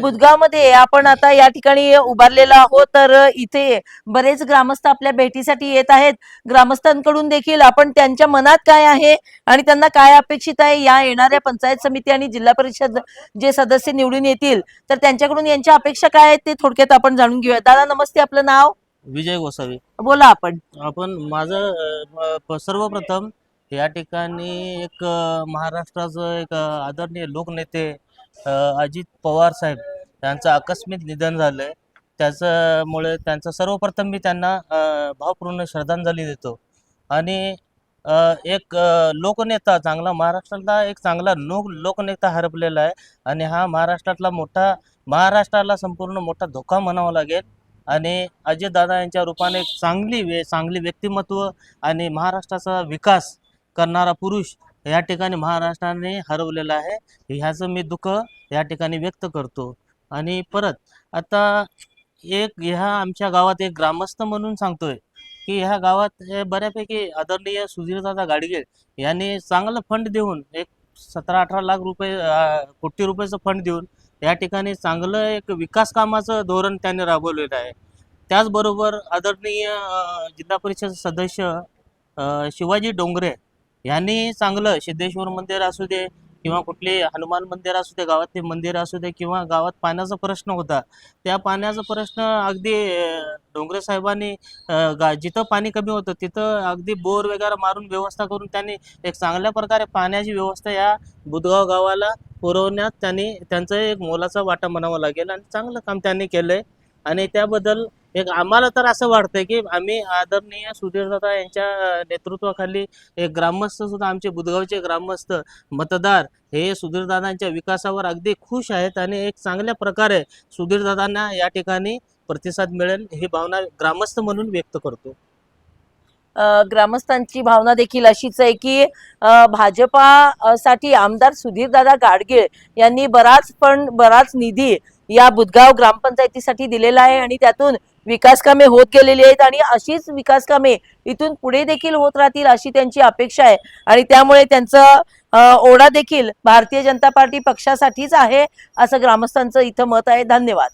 बुधगावमध्ये आपण आता या ठिकाणी उभारलेलो आहोत. तर इथे बरेच ग्रामस्थ आपल्या भेटीसाठी येत आहेत. ग्रामस्थांकडून देखील आपण त्यांच्या मनात काय आहे आणि त्यांना काय अपेक्षित आहे या येणाऱ्या पंचायत समिती आणि जिल्हा परिषद जे सदस्य निवडून येतील तर त्यांच्याकडून यांच्या अपेक्षा काय आहेत ते थोडक्यात आपण जाणून घेऊया दादा नमस्ते. आपलं नाव? विजय गोसावी. बोला आपण. आपण माझं सर्वप्रथम या ठिकाणी एक महाराष्ट्राचं एक आदरणीय लोकनेते अजित पवार साहेब यांचं आकस्मिक निधन झालंय. त्याच्यामुळे त्यांचं सर्वप्रथम मी त्यांना भावपूर्ण श्रद्धांजली देतो. आणि एक लोकनेता चांगला महाराष्ट्रातला एक चांगला लोक लोकनेता हरपलेला आहे. आणि हा महाराष्ट्रातला मोठा महाराष्ट्राला संपूर्ण मोठा धोका म्हणावा लागेल. आणि अजितदादा यांच्या रूपाने एक चांगली वे चांगली व्यक्तिमत्व आणि महाराष्ट्राचा विकास करणारा पुरुष या ठिकाणी महाराष्ट्राने हरवलेलं आहे. ह्याचं मी दुःख या ठिकाणी व्यक्त करतो. आणि परत आता एक ह्या आमच्या गावात एक ग्रामस्थ म्हणून सांगतोय की ह्या गावात बऱ्यापैकी आदरणीय सुधीरदादा गाडगे यांनी चांगलं फंड देऊन एक सतरा अठरा लाख रुपये कोटी रुपयाचं फंड देऊन या ठिकाणी चांगलं एक विकास कामाचं धोरण त्यांनी राबवलेलं आहे. त्याचबरोबर आदरणीय जिल्हा परिषद सदस्य शिवाजी डोंगरे यांनी चांगलं सिद्धेश्वर मंदिर असू दे किंवा कुठले हनुमान मंदिर असू दे गावात ते मंदिर असू दे किंवा गावात पाण्याचा प्रश्न होता त्या पाण्याचा प्रश्न अगदी डोंगरे साहेबांनी गा जिथं पाणी कमी होतं तिथं अगदी बोर वगैरे मारून व्यवस्था करून त्यांनी एक चांगल्या प्रकारे पाण्याची व्यवस्था या बुधगाव गावाला पुरवण्यात त्यांनी त्यांचं एक मोलाचा वाटा म्हणावा लागेल आणि चांगलं काम त्यांनी केलंय. आणि त्याबद्दल एक आम्हाला तर असं वाटतंय की आम्ही आदरणीय सुधीरदादा यांच्या नेतृत्वाखाली एक ग्रामस्थ सुद्धा आमचे बुधगावचे ग्रामस्थ मतदार हे सुधीरदादांच्या विकासावर अगदी खुश आहेत आणि एक चांगल्या प्रकारे सुधीरदादांना या ठिकाणी प्रतिसाद मिळेल ही भावना ग्रामस्थ म्हणून व्यक्त करतो. ग्रामस्थांची भावना देखील अशीच आहे की भाजपासाठी भाजपा साठी आमदार सुधीरदादा गाडगीळ यांनी बराच पण बराच निधी या बुधगाव ग्रामपंचायतीसाठी दिलेला आहे आणि त्यातून विकास कामे होत गेलेली आहेत आणि अशीच विकास कामे इथून पुढे देखील होत राहतील अशी त्यांची अपेक्षा आहे. आणि त्यामुळे त्यांचं ओढा देखील भारतीय जनता पार्टी पक्षासाठीच आहे असं ग्रामस्थांचं इथं मत आहे. धन्यवाद.